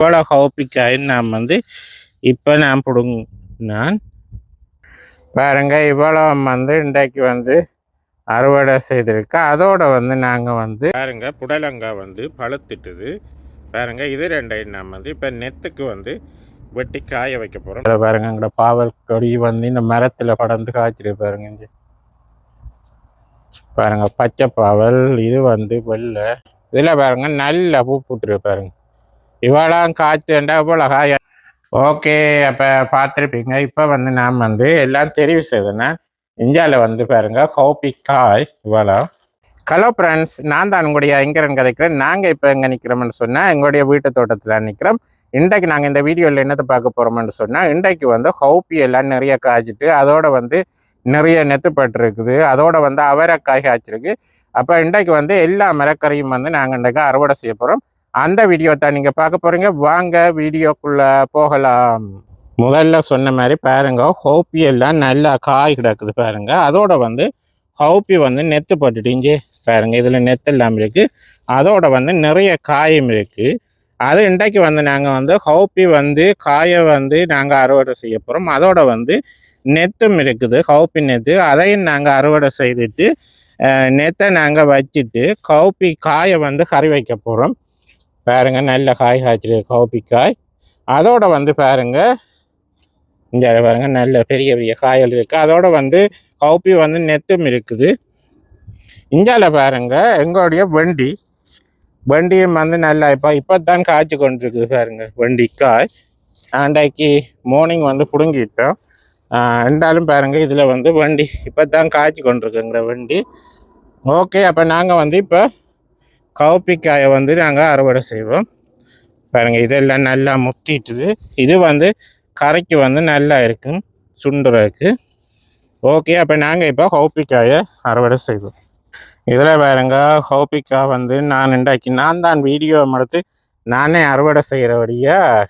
இவ்வளோ ஹோப்பிக்காய் நான் வந்து இப்போ நான் பிடுங்க நான் பாருங்க இவ்வளோ வந்து இன்றைக்கு வந்து அறுவடை செய்திருக்கு. அதோட வந்து நாங்கள் வந்து பாருங்க புடலங்காய் வந்து பழுத்துட்டுது. பாருங்க இது ரெண்டையும் நாம் வந்து இப்போ நெத்துக்கு வந்து வெட்டி காய வைக்க போகிறோம். பாருங்க எங்களோட பாவல் கொடி வந்து இந்த மரத்தில் படர்ந்து காய்ச்சிட்டு பாருங்க. பாருங்க பச்சை பாவல் இது வந்து வெள்ளை. இதில் பாருங்க நல்ல பூ பூத்துட்டு பாருங்க. இவ்வளோ காய்ச்சுண்டா இவ்வளோ காய ஓகே அப்போ பார்த்துருப்பீங்க. இப்போ வந்து நான் வந்து எல்லாம் தெரிவு செய்தேன்னா இந்தியாவில் வந்து பாருங்க கோபி காய் இவ்வளோ ஹலோ ஃப்ரெண்ட்ஸ் நான் தான் உங்களுடைய ஐங்கரன் கதைக்கிறேன். நாங்கள் இப்போ எங்கே நிற்கிறோம்னு சொன்னால் எங்களுடைய வீட்டு தோட்டத்தில் நிற்கிறோம் இன்றைக்கு நாங்கள் இந்த வீடியோவில் என்னத்தை பார்க்க போகிறோம்னு சொன்னால் இன்றைக்கு வந்து ஹவுப்பி எல்லாம் நிறைய காய்ச்சிட்டு அதோடு வந்து நிறைய நெத்துப்பட்டிருக்குது அதோட வந்து அவரைக்காய் காய்ச்சிருக்கு. அப்போ இன்றைக்கு வந்து எல்லா மரக்கறியும் வந்து நாங்கள் இன்றைக்கு அறுவடை செய்ய போகிறோம் அந்த வீடியோ தான் நீங்கள் பார்க்க போகிறீங்க வாங்க வீடியோக்குள்ளே போகலாம். முதல்ல சொன்ன மாதிரி பாருங்க ஹோப்பி எல்லாம் நல்லா காய் கிடக்குது பாருங்க. அதோட வந்து ஹோப்பி வந்து நெத்து போட்டுட்டு இங்கே பாருங்க இதில் நெத்து இல்லாமல் இருக்குது அதோட வந்து நிறைய காயும் இருக்குது அது இன்றைக்கு வந்து நாங்கள் வந்து ஹோப்பி வந்து காயை வந்து நாங்கள் அறுவடை செய்ய போகிறோம் அதோட வந்து நெத்தும் இருக்குது ஹோப்பி நெத்து. அதையும் நாங்கள் அறுவடை செய்துட்டு நெத்தை நாங்கள் வச்சுட்டு கவுப்பி காயை வந்து கறி வைக்க போகிறோம் பாருங்க நல்ல காய் காய்ச்சிருக்கு கோபிக்காய். காய் அதோட வந்து பாருங்க இந்த பாருங்க நல்ல பெரிய பெரிய காய்கள் இருக்குது அதோட வந்து கவுப்பி வந்து நெத்தும் இருக்குது. இந்தியாவில் பாருங்க எங்களுடைய வண்டி. வண்டியும் வந்து நல்லா இப்போ இப்போ தான் காய்ச்சி கொண்டிருக்குது பாருங்க வண்டி காய் அன்றைக்கு மார்னிங் வந்து பிடுங்கிட்டோம். ரெண்டாலும் இருந்தாலும் இதில் வந்து வண்டி இப்போ தான் காய்ச்சி கொண்டிருக்குங்கிற வண்டி. ஓகே அப்போ நாங்கள் வந்து இப்போ கவுப்பிக்காயை வந்து நாங்கள் அறுவடை செய்வோம். பாருங்க இதெல்லாம் நல்லா முத்திட்டுது. இது வந்து கரைக்கு வந்து நல்லா இருக்கும். சுண்டுறதுக்கு ஓகே அப்போ நாங்கள் இப்போ கவுப்பிக்காயை அறுவடை செய்வோம். இதில் பாருங்க கவுப்பிக்காய் வந்து நான் இண்டாக்கி நான் தான் வீடியோ எடுத்து நானே அறுவடை செய்கிறபடியாக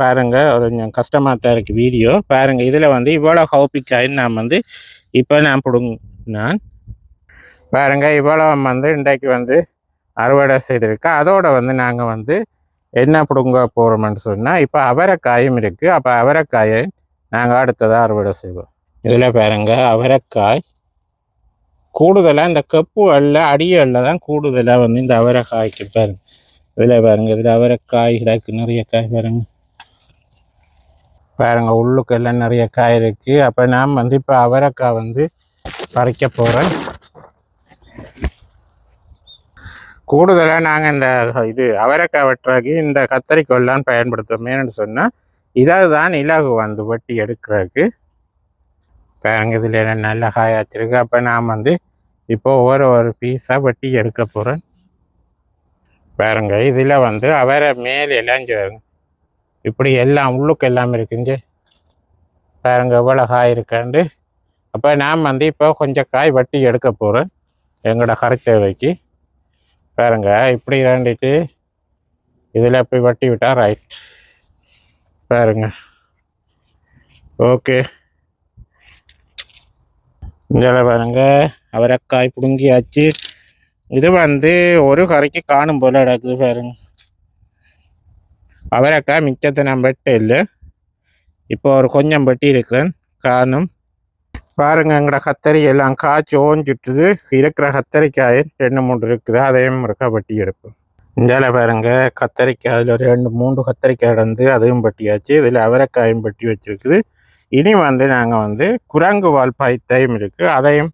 பாருங்க ஒரு கொஞ்சம் கஷ்டமாக தான் இருக்குது வீடியோ. பாருங்க இதில் வந்து இவ்வளோ கவுப்பிக்காயின்னு நான் வந்து இப்போ நான் பிடுங்க நான் பாருங்க இவ்வளோ வந்து இன்றைக்கு வந்து அறுவடை செய்திருக்கு. அதோடு வந்து நாங்கள் வந்து என்ன பிடுங்க போகிறோம்னு சொன்னால் இப்போ அவரைக்காயும் இருக்குது அப்போ அவரைக்காயை நாங்கள் அடுத்ததாக அறுவடை செய்வோம். இதில் பாருங்க அவரைக்காய் கூடுதலாக இந்த கப்பு அல்ல அடியல்ல தான் கூடுதலாக வந்து இந்த அவரைக்காய்க்கு பாருங்கள் இதில் பாருங்கள் இதில் அவரைக்காய் இதாக்கு நிறைய காய் பாருங்க. பாருங்க உள்ளுக்கு எல்லாம் நிறைய காய் இருக்குது அப்போ நான் வந்து இப்போ அவரைக்காய் வந்து பறிக்க போகிறேன் கூடுதலாக நாங்கள் இந்த இது அவரைக்காய் வெட்டுறதுக்கு இந்த கத்தரிக்கோல்லாம் பயன்படுத்துவோம் சொன்னால் இதாவது தான் இலகு வந்து வெட்டி எடுக்கிறதுக்கு. பாருங்க இதில் என்ன நல்ல காய் வச்சுருக்கு அப்போ நான் வந்து இப்போ ஒவ்வொரு ஒரு பீஸாக வெட்டி எடுக்க போகிறேன் பாருங்க இதில் வந்து அவரை மேல் எல்லாம் பாருங்க. இப்படி எல்லாம் உள்ளுக்கு எல்லாம் இருக்குங்க பாருங்க எவ்வளோ காய் இருக்காண்டு அப்போ நான் வந்து இப்போ கொஞ்சம் காய் வெட்டி எடுக்க போகிறேன் எங்களோட கரை தேவைக்கு பாருங்க இப்படி இறண்டிட்டு இதில் போய் வட்டி விட்டால் ரைட் பாருங்க. ஓகே இதில் பாருங்க அவரைக்காய் பிடுங்கியாச்சு. இது வந்து ஒரு கரைக்கு காணும் போல் கிடக்குது பாருங்க. அவரைக்காய் மிச்சத்தை நான் வெட்ட இல்லை இப்போ ஒரு கொஞ்சம் வெட்டி இருக்கிறேன் காணும். பாருங்க எங்கட கத்தரி எல்லாம் காய்ச்சி ஓஞ்சிட்டுது. இருக்கிற கத்தரிக்காய் ரெண்டு மூணு இருக்குது. அதையும் இருக்கா வட்டி எடுப்போம் இந்தியாவில் பாருங்க கத்தரிக்காய். அதில் ஒரு ரெண்டு மூன்று கத்தரிக்காய் இடந்து அதையும் பட்டியாச்சு இதில் அவரைக்காயும் பட்டி வச்சிருக்குது. இனி வந்து நாங்கள் வந்து குரங்கு வால் பாய்த்தையும் இருக்குது அதையும்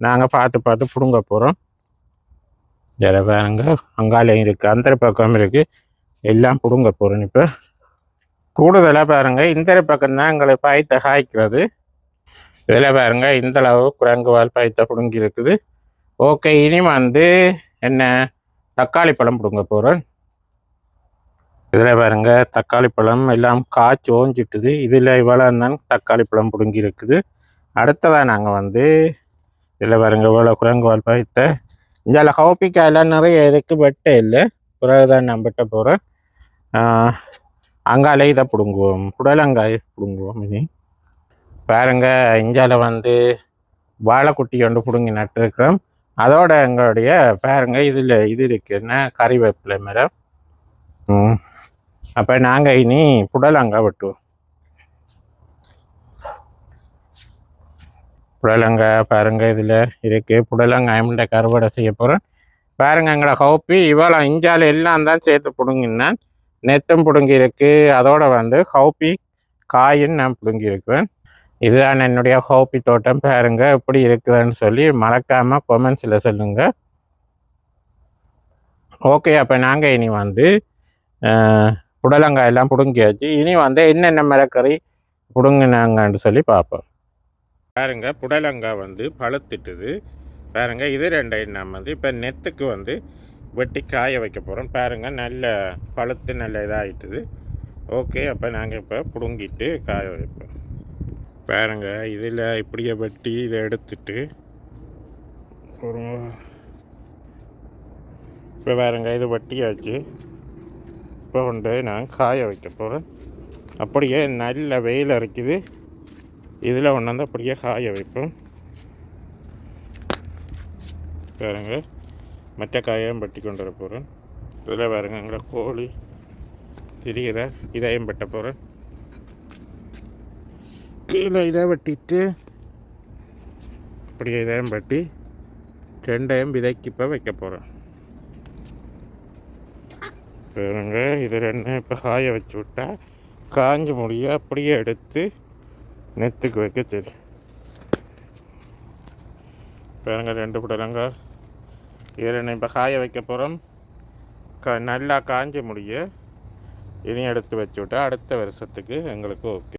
நாங்கள் பார்த்து பார்த்து பிடுங்க போகிறோம் இதில் பாருங்க அங்காலையும் இருக்குது அந்த பக்கம் இருக்குது எல்லாம் பிடுங்க போகிறோம் இப்போ. கூடுதலாக பாருங்கள் இந்த பக்கம் தான் எங்களை பாய்த்தை காய்க்கிறது. இதில் பாருங்க இந்த அளவு குரங்கு வால் பாய்த்தை பிடுங்கி இருக்குது. ஓகே இனி வந்து என்ன? தக்காளி பழம் பிடுங்க போகிறேன் இதில் பாருங்க தக்காளி பழம் எல்லாம் காய்ச்சி ஓஞ்சிட்டுது. இதில் இவ்வளோ தான் தக்காளி பழம் பிடுங்கி இருக்குது. அடுத்ததாக நாங்கள் வந்து இதில் பாருங்க இவ்வளோ குரங்கு வால் பாய்த்தை. இந்த ஹோப்பிக்காயெல்லாம் நிறைய இருக்குது வெட்ட இல்லை. பிறகு தான் நான் வெட்ட போகிறேன் அங்காலே இதை பிடுங்குவோம். புடலங்காய் பிடுங்குவோம் இனி. பாருங்க இஞ்சால வந்து வாழைக்குட்டி கொண்டு பிடுங்கி நட்டுருக்கிறோம். அதோட எங்களுடைய பாருங்க இதில் இது இருக்குன்னா கறிவேப்பிலை மரம். அப்போ நாங்கள் இனி புடலங்காய் வெட்டுவோம். புடலங்காய் பாருங்க இதில் இருக்கு. புடலங்காய் முண்டை கருவடை செய்ய போகிறோம் பாருங்க எங்களை ஹவுப்பி இவ்வளோ இஞ்சால் எல்லாம் தான் சேர்த்து பிடுங்கினா நெத்தும் பிடுங்கி இருக்கு. அதோட வந்து ஹவுப்பி காயும் நான் பிடுங்கியிருக்கிறேன். இதுதான் என்னுடைய ஹோப்பி தோட்டம். பாருங்க எப்படி இருக்குதுன்னு சொல்லி மறக்காம கொமெண்ட்ஸில் சொல்லுங்க. ஓகே அப்போ நாங்கள் இனி வந்து அஹ், புடலங்காய் எல்லாம் பிடுங்கியாச்சு. இனி வந்து என்னென்ன மரக்கறி பிடுங்கினாங்கன்னு சொல்லி பார்ப்போம். பாருங்க புடலங்காய் வந்து பழுத்துட்டுது. பாருங்க இது ரெண்டையும் நம்ம வந்து இப்போ நெத்துக்கு வந்து வெட்டி காய வைக்க போகிறோம் பாருங்க நல்ல பழுத்து நல்ல இதாகிட்டுது ஓகே அப்போ நாங்கள் இப்போ பிடுங்கிட்டு காய வைப்போம். பாருங்க இதில் இப்படியே வெட்டி இதை எடுத்துட்டு ஒரு இப்போ பாருங்க இது வட்டியாச்சு. இப்போ கொண்டு நான் காய வைக்க போகிறேன் அப்படியே நல்ல வெயில் அரைக்குது இதில் ஒன்று வந்து அப்படியே காய வைப்போம். பாருங்க மற்ற காயையும் வெட்டி கொண்டு வர போகிறேன் இதில் பாருங்க எங்களை கோழி திரிகிற இதையும் வெட்ட போகிறேன் கீழே இதை வெட்டிட்டு அப்படியே இதையும் வெட்டி ரெண்டையும் விதைக்கு இப்போ வைக்க போகிறேன் பாருங்க இது ரெண்டும் இப்போ காய வச்சு விட்டா காஞ்ச முடிய அப்படியே எடுத்து நெத்துக்கு வைக்க சரி பாருங்க ரெண்டு புடலங்க. இது ரெண்டும் இப்போ காய வைக்க போகிறோம் க நல்லா காஞ்ச முடிய இனி எடுத்து வச்சு விட்டா அடுத்த வருஷத்துக்கு எங்களுக்கு ஓகே.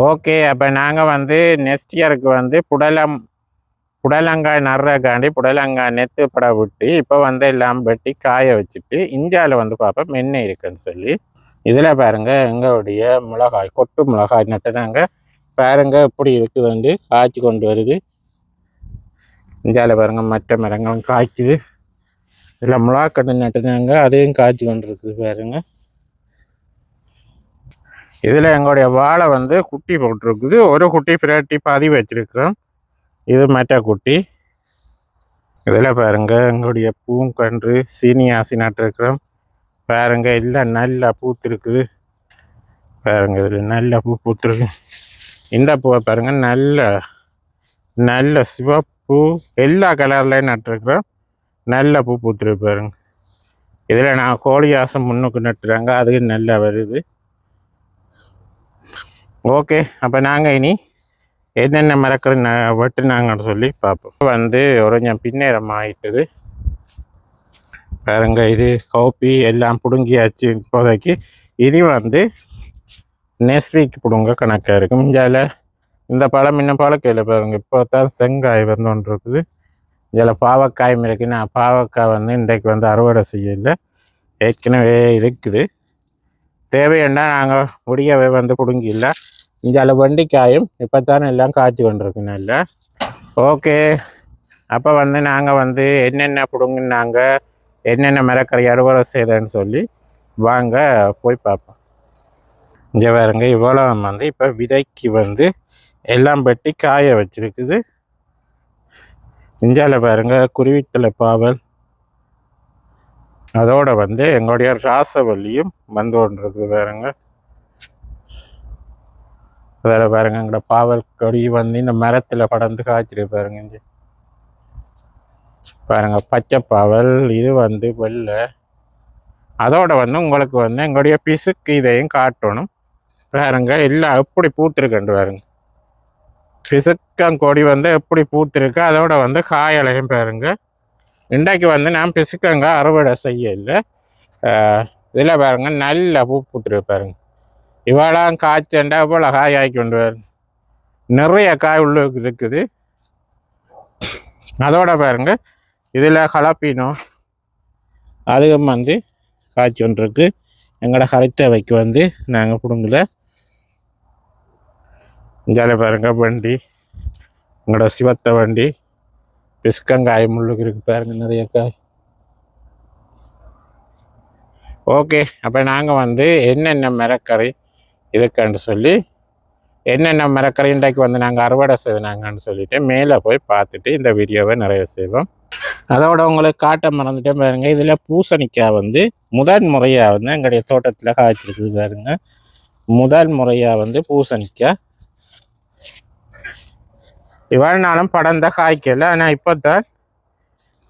ஓகே அப்போ நாங்கள் வந்து நெக்ஸ்ட் இயருக்கு வந்து புடலம் புடலங்காய் நடுறக்காண்டி புடலங்காய் நெத்து பட விட்டு இப்போ வந்து எல்லாம் வெட்டி காய வச்சுட்டு இந்தியாவில் வந்து பார்ப்போம் மென்ன இருக்குன்னு சொல்லி. இதில் பாருங்கள் எங்களுடைய மிளகாய் கொட்டு மிளகாய் நட்டுனாங்க பாருங்க எப்படி இருக்குதுண்டு காய்ச்சி கொண்டு வருது. இந்தியாவில் பாருங்க மற்ற மரங்களும் காய்ச்சுது இதில் மிளகாக்கட்டு நட்டுனாங்க அதையும் காய்ச்சி கொண்டு இருக்குது பாருங்கள் இதில் எங்களுடைய வாழை வந்து குட்டி போட்டிருக்குது. ஒரு குட்டி பிரட்டி பாதி வச்சிருக்கிறோம். இது மற்ற குட்டி. இதில் பாருங்கள் எங்களுடைய பூங்கன்று சீனியாசி நட்டிருக்கிறோம். பாருங்க எல்லாம் நல்லா பூத்துருக்குது. பாருங்கள் இதில் நல்ல பூ பூத்துருக்கு. இந்த பூவை பாருங்கள் நல்ல நல்ல சிவப்பு எல்லா கலர்லையும் நட்டுருக்குறோம். நல்ல பூ பூத்துருக்கு பாருங்கள் இதில் நான் கோழி ஆசம் முன்னுக்கு நட்டுறாங்க அதுக்கு நல்லா வருது. ஓகே அப்போ நாங்கள் இனி என்னென்ன மறக்கிற ந வெட்டுனாங்கன்னு சொல்லி பார்ப்போம். வந்து ஒரு கொஞ்சம் பின்னேரம் பாருங்க இது கவுப்பி எல்லாம் பிடுங்கியாச்சு இப்போதைக்கு. இனி வந்து நெக்ஸ்ட் வீக் பிடுங்க கணக்காக இருக்கும் இந்தியாவில் இந்த பழம் இன்னும் பழக்கையில் பாருங்க. இப்போ தான் செங்காய் வந்து ஒன்று இருக்குது இதில் பாவக்காயும் இருக்குது நான் பாவக்காய் வந்து இன்றைக்கு வந்து அறுவடை செய்யல. ஏற்கனவே இருக்குது. தேவையென்னா நாங்கள் முடியவே வந்து பிடுங்கில்லை இதில் வெண்டிக்காயும் இப்போ தானே எல்லாம் காய்ச்சி கொண்டிருக்கு நல்லா. ஓகே அப்போ வந்து நாங்கள் வந்து என்னென்ன பிடுங்கினாங்க என்னென்ன மரக்கறி அறுவடை செய்தேன்னு சொல்லி வாங்க போய் பார்ப்போம். இங்கே பாருங்க இவ்வளோ வந்து இப்போ விதைக்கு வந்து எல்லாம் வெட்டி காய வச்சுருக்குது. இந்தியாவில் பாருங்க குருவித்தலை பாவல். அதோடு வந்து எங்களுடைய ராசவல்லியும் வந்து கொண்டிருக்கு பாருங்க. அதில் பாருங்க எங்களோட பாவல் கொடி வந்து இந்த மரத்தில் படர்ந்து காய்ச்சிட்டு பாருங்க இங்கே. பாருங்க பச்சை பாவல் இது வந்து வெள்ளை. அதோட வந்து உங்களுக்கு வந்து எங்களுடைய பிசுக்கு இதையும் காட்டணும். பாருங்க எல்லாம் எப்படி பூத்திருக்குண்டு பாருங்க. பிசுக்கங்கொடி வந்து எப்படி பூத்திருக்கு அதோட வந்து காயலையும் பாருங்க. இன்றைக்கு வந்து நான் பிசுக்கங்க அறுவடை செய்யல. இதில் பாருங்க நல்ல பூ பூத்துருக்கு பாருங்க. இவ்வளோ காய்ச்சண்டா போல் காய் ஆக்கி கொண்டு வர நிறைய காய் உள்ள இருக்குது. அதோட பாருங்க இதில் கலப்பினோம் அதுவும் வந்து காய்ச்சி கொண்டு இருக்கு எங்களோட கரைத்தவைக்கு வந்து நாங்கள் பிடுங்கல. இங்கே பாருங்க வண்டி. எங்களோட சிவத்த வண்டி. பிஸ்கங்காய் முள்ளுக்கு இருக்கு பாருங்க நிறைய காய். ஓகே அப்போ நாங்கள் வந்து என்னென்ன மரக்கறி இதுக்குன்னு சொல்லி என்னென்ன மரக்கறி இண்டைக்கு வந்து நாங்கள் அறுவடை செய்தாங்கன்னு சொல்லிட்டு மேலே போய் பார்த்துட்டு இந்த வீடியோவை நிறைய செய்வோம். அதோட உங்களுக்கு காட்ட மறந்துட்டே பாருங்க. இதில் பூசணிக்காய் வந்து முதல் முறையாக வந்து எங்களுடைய தோட்டத்தில் காய்ச்சிருக்குது பாருங்க. முதல் முறையாக வந்து பூசணிக்காய். இவ்வளவு நாளும் படம் தான் காய்க்கல. ஆனால் இப்போ தான்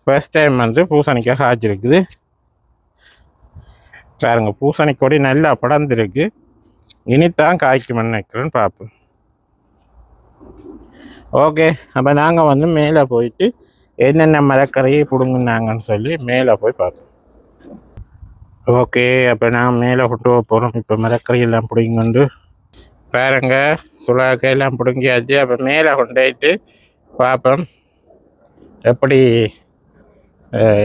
ஃபர்ஸ்ட் டைம் வந்து பூசணிக்காய் காய்ச்சிருக்குது. பாருங்க பூசணி கொடி நல்லா படர்ந்துருக்கு. இனித்தான் காய்க்கும்னு நினைக்கிறேன்னு பார்ப்போம் ஓகே அப்போ நாங்கள் வந்து மேலே போயிட்டு என்னென்ன மரக்கரையை பிடுங்குனாங்கன்னு சொல்லி மேலே போய் பார்ப்போம் ஓகே அப்போ நான் மேலே கொண்டு போகிறோம் இப்போ மரக்கரையெல்லாம் பிடிங்கொண்டு பாருங்க சுலாக்கையெல்லாம் பிடுங்கியாச்சு. அப்போ மேலே கொண்டு பார்ப்போம் எப்படி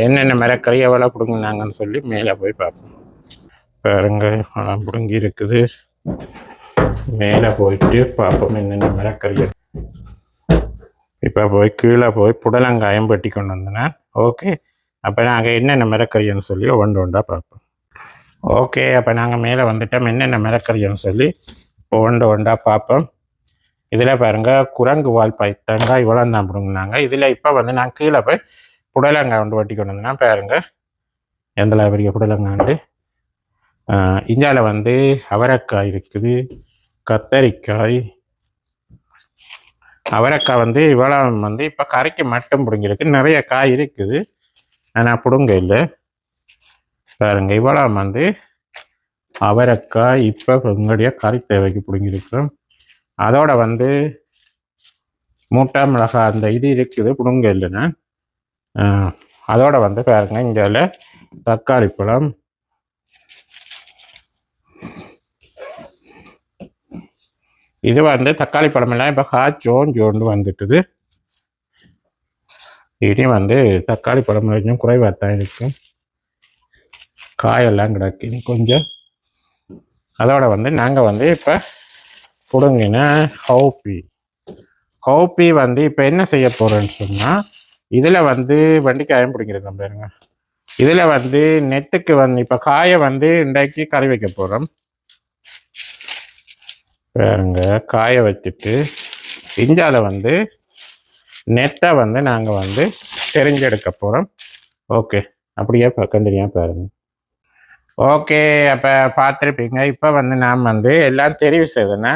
என்னென்ன மரக்கறி எவ்வளோ பிடுங்குனாங்கன்னு சொல்லி மேலே போய் பார்ப்போம் பாருங்க எல்லாம் பிடுங்கி இருக்குது. மேலே போயிட்டு பார்ப்போம் என்னென்ன மரக்கறி இப்போ போய் கீழே போய் புடலங்காயம் வெட்டி கொண்டு வந்தேன். ஓகே அப்போ நாங்கள் என்னென்ன மரக்கறின்னு சொல்லி ஒன்று ஒன்றா பார்ப்போம். ஓகே அப்போ நாங்கள் மேலே வந்துட்டோம். என்னென்ன மரக்கறின்னு சொல்லி ஒன்று ஒன்றா பார்ப்போம். இதில் பாருங்க குரங்கு வால் பைத்தங்காய் இவ்வளோ தான் பிடுங்கினாங்க. இதில் இப்போ வந்து நான் கீழே போய் புடலங்காய் வந்து வெட்டி கொண்டு வந்தேன்னா பாருங்கள் எந்தளவு பெரிய புடலங்காண்டு இந்தியாவில் வந்து அவரைக்காய் இருக்குது கத்தரிக்காய். அவரைக்காய் வந்து இவ்வளோ வந்து இப்போ கரைக்கு மட்டும் பிடுங்கிருக்கு நிறைய காய் இருக்குது. ஆனால் பிடுங்க இல்லை. பாருங்க இவ்வளோ வந்து அவரைக்காய் இப்போ எங்களுடைய கறி தேவைக்கு பிடுங்கிருக்கோம் அதோட வந்து மூட்டை மிளகாய் அந்த இது இருக்குது பிடுங்க இல்லைன்னா. அதோட வந்து பாருங்க இங்கே தக்காளி பழம் இது வந்து தக்காளி பழமெல்லாம் இப்போ காய்ச்சோம் ஜோண்டு வந்துட்டுது. இனி வந்து தக்காளி பழம் கொஞ்சம் குறைவாக தான் இருக்கும். காயெல்லாம் கிடக்கு. இனி கொஞ்சம் அதோட வந்து நாங்கள் வந்து இப்போ பிடுங்கின ஹவுப்பி ஹவுப்பி வந்து இப்போ என்ன செய்ய போகிறோன்னு சொன்னால் இதில் வந்து வண்டிக்காயம் பிடிக்கிறது பாருங்க. இதில் வந்து நெட்டுக்கு வந்து இப்போ காயை வந்து இன்றைக்கு கறி வைக்க போகிறோம் பாருங்க காய வச்சுட்டு இஞ்சாவில் வந்து நெட்டாக வந்து நாங்கள் வந்து தெரிஞ்செடுக்க போகிறோம் ஓகே அப்படியே கண்டினியூ பாருங்க. ஓகே அப்போ பார்த்துருப்பீங்க இப்போ வந்து நான் வந்து எல்லாம் தெரிவு செய்தேன்னா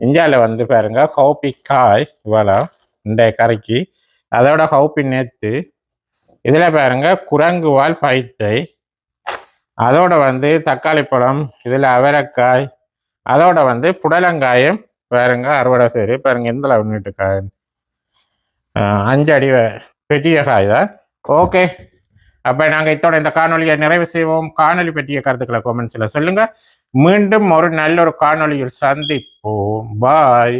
இந்தியாவில் வந்து பாருங்க ஹவுப்பி காய் இவ்வளோ இந்த கரைக்கு அதோட ஹவுப்பி நெத்து இதில் பாருங்க குரங்கு வால் பயிற்சை அதோட வந்து தக்காளி பழம் இதில் அவரைக்காய் அதோட வந்து புடலங்காயம் பாருங்க அறுவடை சரி பாருங்க எந்த ஒன்றுட்டு காய். அஞ்சு அடி பெட்டிய பெரிய காய் தான். ஓகே. அப்போ நாங்கள் இத்தோட இந்த காணொலியை நிறைவு செய்வோம். காணொலி பற்றிய கருத்துக்களை கொமெண்ட்ஸில் சொல்லுங்கள் மீண்டும் ஒரு நல்ல ஒரு காணொளியில் சந்திப்போம். பாய்